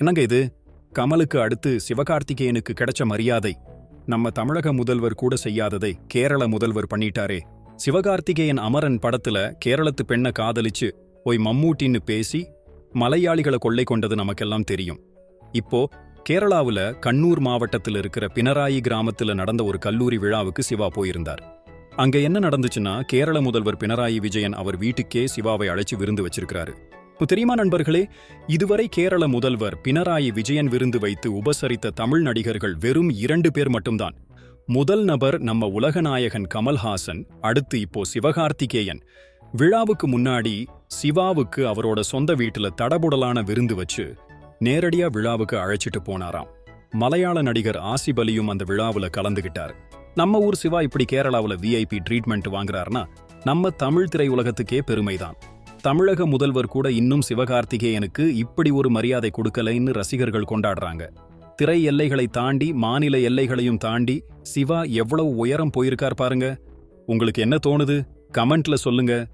என்னங்க இது? கமலுக்கு அடுத்து சிவகார்த்திகேயனுக்கு கிடைச்ச மரியாதை. நம்ம தமிழக முதல்வர் கூட செய்யாததை கேரள முதல்வர் பண்ணிட்டாரே. சிவகார்த்திகேயன் அமரன் படத்துல கேரளத்து பெண்ணை காதலிச்சு போய் மம்மூட்டின்னு பேசி மலையாளிகளை கொள்ளை கொண்டது நமக்கெல்லாம் தெரியும். இப்போ கேரளாவுல கண்ணூர் மாவட்டத்தில் இருக்கிற பினராயி கிராமத்துல நடந்த ஒரு கல்லூரி விழாவுக்கு சிவா போயிருந்தார். அங்க என்ன நடந்துச்சுன்னா கேரள முதல்வர் பினராயி விஜயன் அவர் வீட்டுக்கே சிவாவை அழைச்சு விருந்து வச்சிருக்கிறாரு. தெரியுமா நண்பர்களே இதுவரை கேரள முதல்வர் பினராயி விஜயன் விருந்து வைத்து உபசரித்த தமிழ் நடிகர்கள் வெறும் இரண்டு பேர் மட்டும்தான். முதல் நபர் நம்ம உலகநாயகன் கமல்ஹாசன் அடுத்து இப்போ சிவகார்த்திகேயன். விழாவுக்கு முன்னாடி சிவாவுக்கு அவரோட சொந்த வீட்டுல தடபுடலான விருந்து வச்சு நேரடியா விழாவுக்கு அழைச்சிட்டு போனாராம். மலையாள நடிகர் ஆசிப் அலியும் அந்த விழாவுல கலந்துகிட்டார். நம்ம ஊர் சிவா இப்படி கேரளாவுல விஐபி ட்ரீட்மெண்ட் வாங்குறாருன்னா நம்ம தமிழ் திரையுலகத்துக்கே பெருமைதான். தமிழக முதல்வர் கூட இன்னும் சிவகார்த்திகேயனுக்கு இப்படி ஒரு மரியாதை கொடுக்கலைன்னு ரசிகர்கள் கொண்டாடுறாங்க. திரை எல்லைகளை தாண்டி மாநில எல்லைகளையும் தாண்டி சிவா எவ்வளவு உயரம் போயிருக்கார் பாருங்க. உங்களுக்கு என்ன தோணுது? கமெண்ட்ல சொல்லுங்க.